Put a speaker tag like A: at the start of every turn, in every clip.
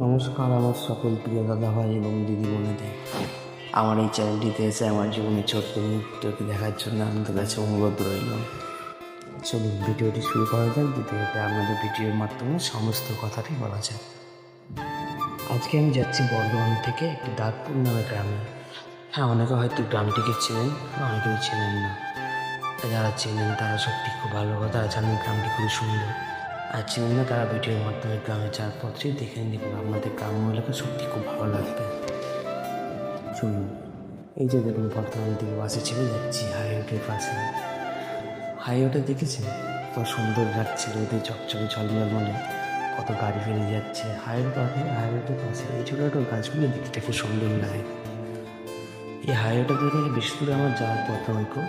A: নমস্কার আমার সকল প্রিয় দাদা ভাই এবং দিদি বোনেদের। আমার এই চ্যানেলটিতে এসে আমার জীবনের ছোট্ট মুহূর্তকে দেখার জন্য আমাদের কাছে অনুরোধ রইল। চলুন, ভিডিওটি শুরু করা যাক। দিতে যেতে আপনাদের ভিডিওর মাধ্যমে সমস্ত কথাটি বলা যায় আজকে আমি যাচ্ছি বর্ধমান থেকে একটি দাঁতপুর নামে গ্রামে। হ্যাঁ অনেকে হয়তো গ্রামটিকে চেনেন অনেকেই চেনেন না। যারা চেনেন তারা সত্যি খুব ভালো কথা। জানেন গ্রামটি খুবই সুন্দর। আর চেনেন তারা ভিডিওর মাধ্যমে গ্রামে পথে দেখে নিন আপনাদের গ্রাম্য এলাকা সত্যি খুব ভালো লাগবে। শুনুন এই যে দেখুন, বর্তমান দিকে বাসে চেপে যাচ্ছি হাইওয়ের পাশে। হাইওয়েটা দেখেছেন? কত সুন্দর লাগছে রোদে চকচকে ঝলমল মনে। কত গাড়ি ফেলে যাচ্ছে। হাইওয়ের পাশে হাইওয়েটার পাশে এই ছোটো ছোটো গাছগুলো দেখতে খুব সুন্দর লাগে। এই হাইওয়েটা ধরে বেশি দূরে আমার যাওয়ার পথ হয়তো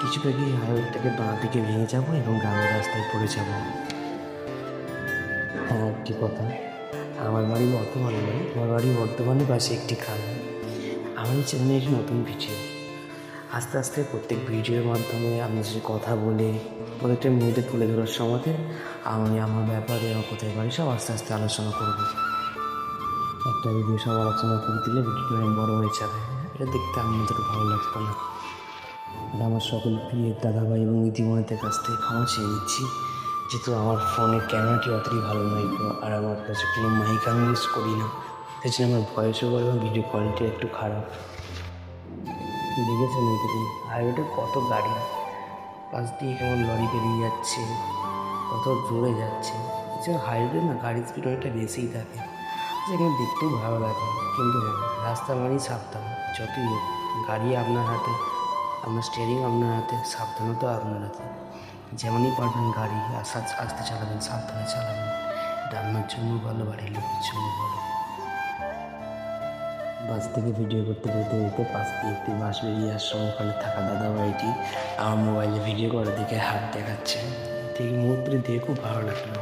A: কিছুটা গিয়ে হাইওয়েটাকে বাঁ দিকে ভেঙে যাব এবং গ্রামের রাস্তায় পড়ে যাব। হ্যাঁ একটি কথা। আমার বাড়ি বর্তমানে নয়, আমার বাড়ি বর্ধমানের পাশে একটি গ্রামে আমার চ্যানেলে একটি নতুন ভিডিও। আস্তে আস্তে প্রত্যেক ভিডিওর মাধ্যমে আপনার সাথে কথা বলে, প্রত্যেকটা মুহূর্তে তুলে ধরার সময়তে আমি আমার ব্যাপারে আমার কোথায় বাড়ি সব আস্তে আস্তে আলোচনা করব। একটা ভিডিও সব আলোচনা করে দিলে ভিডিওটা অনেক বড় হয়ে যাবে। এটা দেখতে আপনাদের ভালো লাগতো না। আমার সকল প্রিয় দাদাভাই এবং দিদিমণিদের কাছ থেকে ক্ষমা চেয়ে নিচ্ছি। যেহেতু আমার ফোনের ক্যামেরাটি অতটাই ভালো নয় আর আমার কাছে কোনো মাইক আমি ইউজ করি না। সেই জন্য আমার ভয়েস ওভার এবং ভিডিও কোয়ালিটি একটু খারাপ। দেখেছেন এই দেখুন হাইওয়েতে কত গাড়ি? পাশ দিয়ে কেমন লরি বেরিয়ে যাচ্ছে, কত জোরে যাচ্ছে। এছাড়া হাইওয়েতে না গাড়ির স্পিড অনেকটা বেশিই থাকে। সেখানে দেখতেও ভালো লাগে। কিন্তু হ্যাঁ রাস্তা মানেই সাবধান। যতই গাড়ি আপনার হাতে, আপনার স্টিয়ারিং আপনার হাতে, সাবধানতা আপনার হাতে। যেমনই পারবেন গাড়ি, আস্তে চালাবেন, সাবধানে চালাবেন। আপনার জন্য ভালো বাড়ির লোকের জন্য ভালো বাস থেকে ভিডিও করতে করতে করতে পাশ দিয়ে একটি বাস বেরিয়ে আসছে, ওখানে থাকা দাদা বাড়িটি আমার মোবাইলে ভিডিও করে দেখে হাত দেখাচ্ছে। ঠিক মুহূর্তে দেখে খুব ভালো লাগল।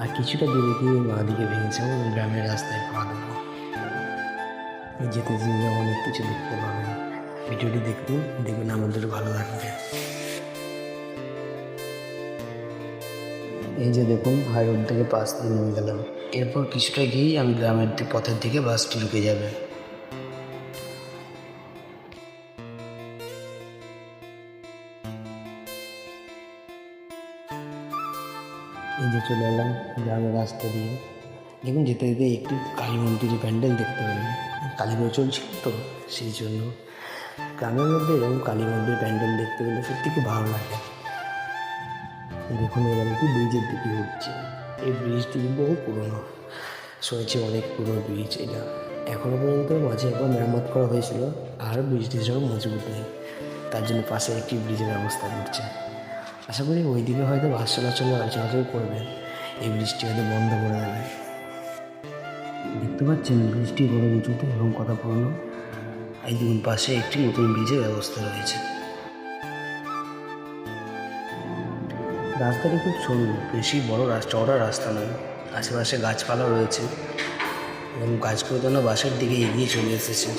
A: আর কিছুটা দূরে গিয়ে বাঁ দিকে ভেঙেছে গ্রামের রাস্তায় পা দেবো যেতে যেতে অনেক কিছু দেখতে পাবেন। ভিডিওটি দেখবেন দেখবেন আমাদের ভালো লাগবে। এই যে দেখুন হাই রোড থেকে পাশ দিয়ে নেমে গেলাম। এরপর কিছুটা গিয়েই আমি গ্রামের পথের দিকে বাসটি ঢুকে যাবে। এই যে চলে এলাম গ্রামের রাস্তা দিয়ে। দেখুন, যেতে যেতে একটি কালী মন্দিরের প্যান্ডেল দেখতে পেলাম। কালী পুজো চলছিল তো, সেই জন্য। গ্রামের মধ্যে এরকম কালী মন্দির প্যান্ডেল দেখতে পেলে সত্যি খুব ভালো লাগে। দেখুন এবার একটু ব্রিজের দিকে উঠছে। এই ব্রিজটি বহু পুরনো। শুনেছি অনেক পুরনো ব্রিজ এটা। এখনও পর্যন্ত মাঝে একবার মেরামত করা হয়েছিল, আর ব্রিজটি সেরকম মজবুত নেই। তার জন্য পাশে একটি ব্রিজের ব্যবস্থা করছে। আশা করি ওই দিকে হয়তো বাস চলাচল আর চলাচল করবে। এই ব্রিজটি হয়তো বন্ধ করে দেবে। দেখতে পাচ্ছেন, ব্রিজটি বড় উঁচুতে এবং কথা পুরনো। এই দেখুন, পাশে একটি নতুন ব্রিজের ব্যবস্থা রয়েছে। রাস্তাটি খুব সরু, বেশি বড় রাস্তা চওড়া রাস্তা নয়। আশেপাশে গাছপালা রয়েছে এবং গাছগুলো যেন বাসের দিকে এগিয়ে চলে এসেছে।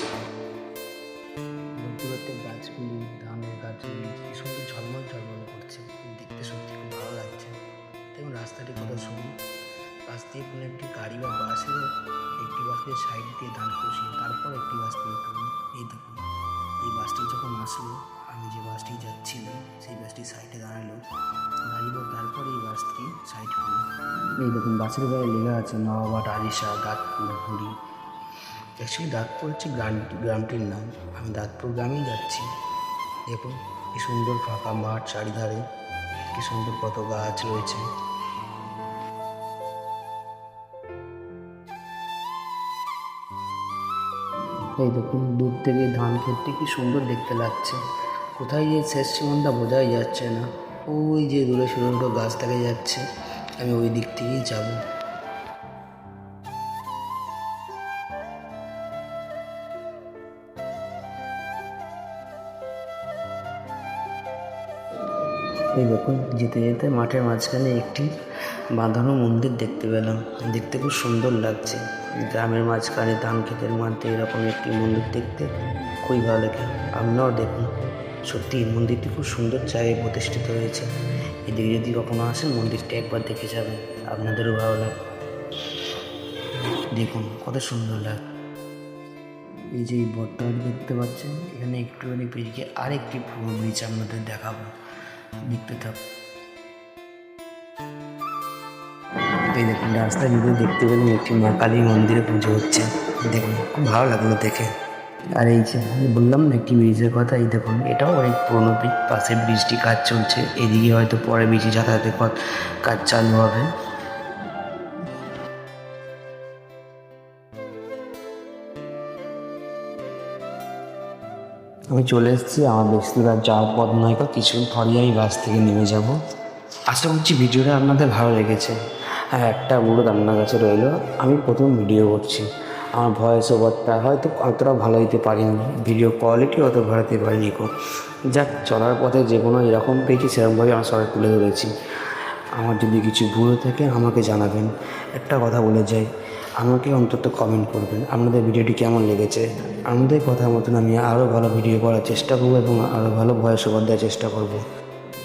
A: দেখতে গাছগুলি, ধানের গাছগুলি কি সুন্দর ঝলমল ঝলমল করছে। দেখতে সত্যি খুব ভালো লাগছে। দেখুন, রাস্তাটি কত সরু। পাশ দিয়ে কোনো একটি গাড়ি বা বাসের একটি বাসকে সাইড দিয়ে দাঁড় করিয়ে তারপর একটি বাস দিয়ে এই দেখুন, এই বাসটি যখন আসলো আমি যে বাসটি যাচ্ছিলাম, সেই বাসটি সাইডে দাঁড়াল। দাঁড়িয়ে তারপর এই বাসটি সাইড করল এই দেখুন, বাসের গায়ে লেখা আছে নবাবাট আলিশা দাঁতপুর হুড়ি অ্যাকচুয়ালি দাঁতপুর হচ্ছে গ্রাম, গ্রামটির নাম। আমি দাঁতপুর গ্রামেই যাচ্ছি। দেখুন, কি সুন্দর ফাঁকা মাঠ চারিধারে। কি সুন্দর কত গাছ রয়েছে। এই দেখুন, দূর থেকে ধান ক্ষেতটি কি সুন্দর দেখতে লাগছে। কোথায় যে শেষ সীমানটা বোঝাই যাচ্ছে না। ওই যে দূরে ছোটো গাছ দেখা যাচ্ছে। আমি ওই দিক থেকেই যাব। এই দেখুন, যেতে যেতে মাঠের মাঝখানে একটি বাঁধানো মন্দির দেখতে পেলাম। দেখতে খুব সুন্দর লাগছে। গ্রামের মাঝখানে ধান ক্ষেতের মধ্যে এরকম একটি মন্দির দেখতে খুবই ভালো লাগে। আপনারাও দেখুন। সত্যি, এই মন্দিরটি খুব সুন্দর জায়গায় প্রতিষ্ঠিত হয়েছে। এদিকে যদি কখনো আসেন, মন্দিরটা একবার দেখে যাবেন। আপনাদেরও ভালো লাগবে। দেখুন, কত সুন্দর লাগে এই যে এই বটটাটি দেখতে পাচ্ছেন, এখানে একটুখানি পেরিয়ে আরেকটি পুরো ব্রিজ আপনাদের দেখাবো। দেখতে থাক এই দেখুন রাস্তায় যদি দেখতে পেলেন একটি মা কালী মন্দিরে পুজো হচ্ছে। দেখুন, খুব ভালো লাগল দেখে। আর এই যে আমি বললাম না, একটি ব্রিজের কথা, এই দেখুন, এটাও অনেক পুরোনো ব্রিজ পাশে ব্রিজটি কাজ চলছে। এদিকে হয়তো পরে ব্রিজে যাতায়াতের কাজ চালু হবে। আমি চলে এসেছি আমার বেশিরভাগ যাওয়ার পথ নয় কিছুক্ষণ পরেই আমি বাস থেকে নেমে যাব। আশা করছি ভিডিওটা আপনাদের ভালো লেগেছে। আর একটা অনুরোধ আপনার কাছে রইল, আমি প্রথম ভিডিও করছি। আমার ভয়েস ওভারটা হয়তো অতটা ভালো দিতে পারিনি ভিডিও কোয়ালিটি অত ভালো দিতে পারিনি কো যাক, চলার পথে যে কোনো এরকম পেয়েছি, সেরকমভাবে আমার সবাই তুলে ধরেছি। আমার যদি কিছু ভুল থাকে, আমাকে জানাবেন। একটা কথা বলে যাই, আমাকে অন্তত কমেন্ট করবেন, আপনাদের ভিডিওটি কেমন লেগেছে? আমাদের কথা মতন আমি আরও ভালো ভিডিও করার চেষ্টা করব এবং আরও ভালো ভয়েস ওভার দেওয়ার চেষ্টা করব।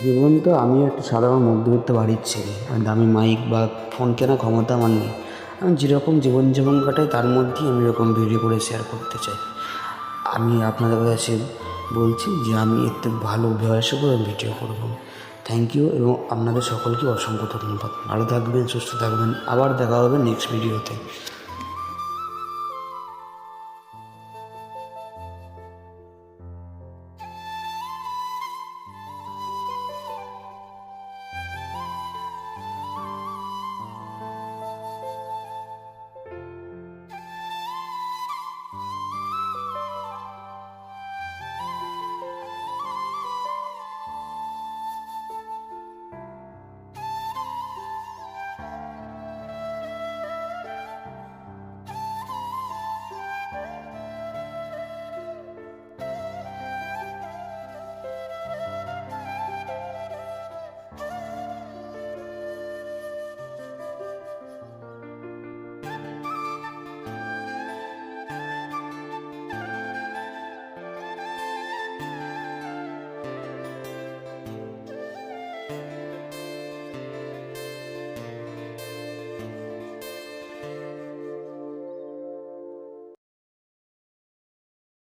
A: জীবন তো আমিও একটা সাধারণ মধ্যবিত্ত বাড়ির ছেলে, আর দামি মাইক বা ফোন কেনার ক্ষমতা আমার নেই। আমি যেরকম জীবনযাপন কাটাই, তার মধ্যেই আমি এরকম ভিডিও করে শেয়ার করতে চাই। আমি আপনাদের কাছে বলছি যে আমি একটু ভালো অভ্যাস করে ভিডিও করব। থ্যাংক ইউ এবং আপনাদের সকলকে অসংখ্য ধন্যবাদ। ভালো থাকবেন, সুস্থ থাকবেন। আবার দেখা হবে নেক্সট ভিডিওতে